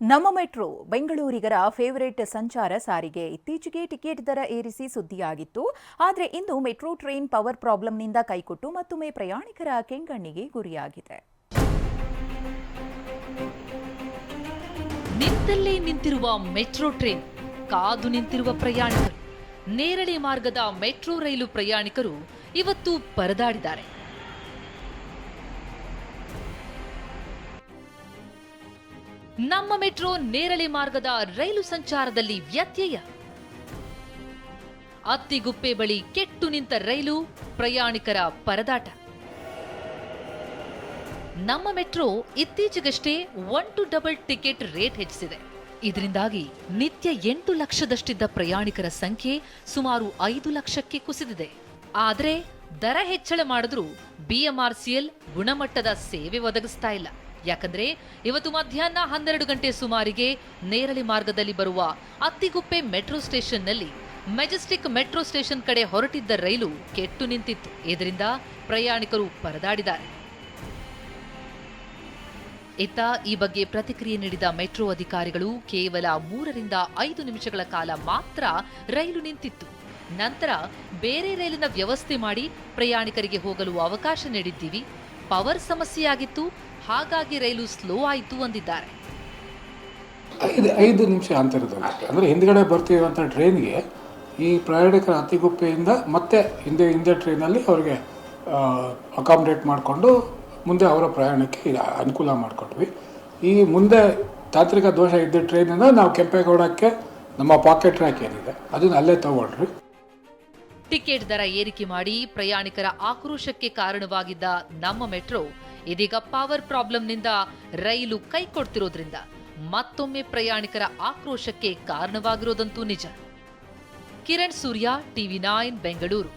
ನಮ್ಮ metro ಬೆಂಗಳೂರಿಗರ favourite ಸಂಚಾರ ಸಾರಿಗೆ. ಇತ್ತೀಚೆಗೆ ಟಿಕೆಟ್ ದರ ಏರಿಸಿ ಸುದ್ದಿಯಾಗಿತ್ತು. ಆದರೆ ಇಂದು ಮೆಟ್ರೋ ಟ್ರೈನ್ ಪವರ್ ಪ್ರಾಬ್ಲಮ್ನಿಂದ ಕೈಕೊಟ್ಟು ಮತ್ತೊಮ್ಮೆ ಪ್ರಯಾಣಿಕರ ಕೆಂಗಣ್ಣಿಗೆ ಗುರಿಯಾಗಿದೆ. ನಿಂತಲ್ಲೇ ನಿಂತಿರುವ ಮೆಟ್ರೋ ಟ್ರೈನ್, ಕಾದು ನಿಂತಿರುವ ಪ್ರಯಾಣಿಕರು. ನೇರಳೆ ಮಾರ್ಗದ ಮೆಟ್ರೋ ರೈಲು ಪ್ರಯಾಣಿಕರು ಇವತ್ತು ಪರದಾಡಿದ್ದಾರೆ. ನಮ್ಮ ಮೆಟ್ರೋ ನೇರಳೆ ಮಾರ್ಗದ ರೈಲು ಸಂಚಾರದಲ್ಲಿ ವ್ಯತ್ಯಯ. ಅತ್ತಿಗುಪ್ಪೆ ಬಳಿ ಕೆಟ್ಟು ನಿಂತ ರೈಲು ಪ್ರಯಾಣಿಕರ ಪರದಾಟ. ನಮ್ಮ ಮೆಟ್ರೋ ಇತ್ತೀಚೆಗಷ್ಟೇ one to double ticket rate ಹೆಚ್ಚಿಸಿದೆ. ಇದರಿಂದಾಗಿ ನಿತ್ಯ ಎಂಟು ಲಕ್ಷದಷ್ಟಿದ್ದ ಪ್ರಯಾಣಿಕರ ಸಂಖ್ಯೆ ಸುಮಾರು ಐದು ಲಕ್ಷಕ್ಕೆ ಕುಸಿದಿದೆ. ಆದರೆ ದರ ಹೆಚ್ಚಳ ಮಾಡಿದ್ರೂ ಬಿಎಂಆರ್ಸಿಎಲ್ ಗುಣಮಟ್ಟದ ಸೇವೆ ಒದಗಿಸ್ತಾ ಇಲ್ಲ. ಯಾಕಂದ್ರೆ ಇವತ್ತು ಮಧ್ಯಾಹ್ನ ಹನ್ನೆರಡು ಗಂಟೆ ಸುಮಾರಿಗೆ ನೇರಳೆ ಮಾರ್ಗದಲ್ಲಿ ಬರುವ ಅತ್ತಿಗುಪ್ಪೆ ಮೆಟ್ರೋ ಸ್ಟೇಷನ್ನಲ್ಲಿ ಮೆಜೆಸ್ಟಿಕ್ ಮೆಟ್ರೋ ಸ್ಟೇಷನ್ ಕಡೆ ಹೊರಟಿದ್ದ ರೈಲು ಕೆಟ್ಟು ನಿಂತಿತ್ತು. ಇದರಿಂದ ಪ್ರಯಾಣಿಕರು ಪರದಾಡಿದ್ದಾರೆ. ಇತ್ತ ಈ ಬಗ್ಗೆ ಪ್ರತಿಕ್ರಿಯೆ ನೀಡಿದ ಮೆಟ್ರೋ ಅಧಿಕಾರಿಗಳು ಕೇವಲ ಮೂರರಿಂದ ಐದು ನಿಮಿಷಗಳ ಕಾಲ ಮಾತ್ರ ರೈಲು ನಿಂತಿತ್ತು. ನಂತರ ಬೇರೆ ರೈಲಿನ ವ್ಯವಸ್ಥೆ ಮಾಡಿ ಪ್ರಯಾಣಿಕರಿಗೆ ಹೋಗಲು ಅವಕಾಶ ನೀಡಿದ್ದೀವಿ. ಪವರ್ ಸಮಸ್ಯೆಯಾಗಿತ್ತು. ಹಾಗಾಗಿ ರೈಲು ಸ್ಲೋ ಆಯಿತು ಅಂದಿದ್ದಾರೆ. ಐದು ಐದು ನಿಮಿಷ ಅಂತರದಲ್ಲಿ ಅಂದರೆ ಹಿಂದ್ಗಡೆ ಬರ್ತಿರುವಂಥ ಟ್ರೈನ್ಗೆ ಈ ಪ್ರಯಾಣಿಕರ ಅತಿಗುಪ್ಪೆಯಿಂದ ಮತ್ತೆ ಹಿಂದೆ ಹಿಂದೆ ಟ್ರೈನಲ್ಲಿ ಅವ್ರಿಗೆ ಅಕಾಮಡೇಟ್ ಮಾಡಿಕೊಂಡು ಮುಂದೆ ಅವರ ಪ್ರಯಾಣಕ್ಕೆ ಅನುಕೂಲ ಮಾಡಿಕೊಟ್ವಿ. ಈ ಮುಂದೆ ತಾಂತ್ರಿಕ ದೋಷ ಇದ್ದ ಟ್ರೈನಿಂದ ನಾವು ಕೆಂಪೇಗೌಡಕ್ಕೆ ನಮ್ಮ ಪಾಕೆಟ್ ಟ್ರ್ಯಾಕ್ ಏನಿದೆ ಅದನ್ನ ಅಲ್ಲೇ ತಗೊಳ್ರಿ. ಟಿಕೆಟ್ ದರ ಏರಿಕೆ ಮಾಡಿ ಪ್ರಯಾಣಿಕರ ಆಕ್ರೋಶಕ್ಕೆ ಕಾರಣವಾಗಿದ್ದ ನಮ್ಮ ಮೆಟ್ರೋ ಇದೀಗ ಪವರ್ ಪ್ರಾಬ್ಲಮ್ನಿಂದ ರೈಲು ಕೈ ಕೊಡ್ತಿರೋದ್ರಿಂದ ಮತ್ತೊಮ್ಮೆ ಪ್ರಯಾಣಿಕರ ಆಕ್ರೋಶಕ್ಕೆ ಕಾರಣವಾಗಿರೋದಂತೂ ನಿಜ. Kiran Surya, TV nine, Bengaluru.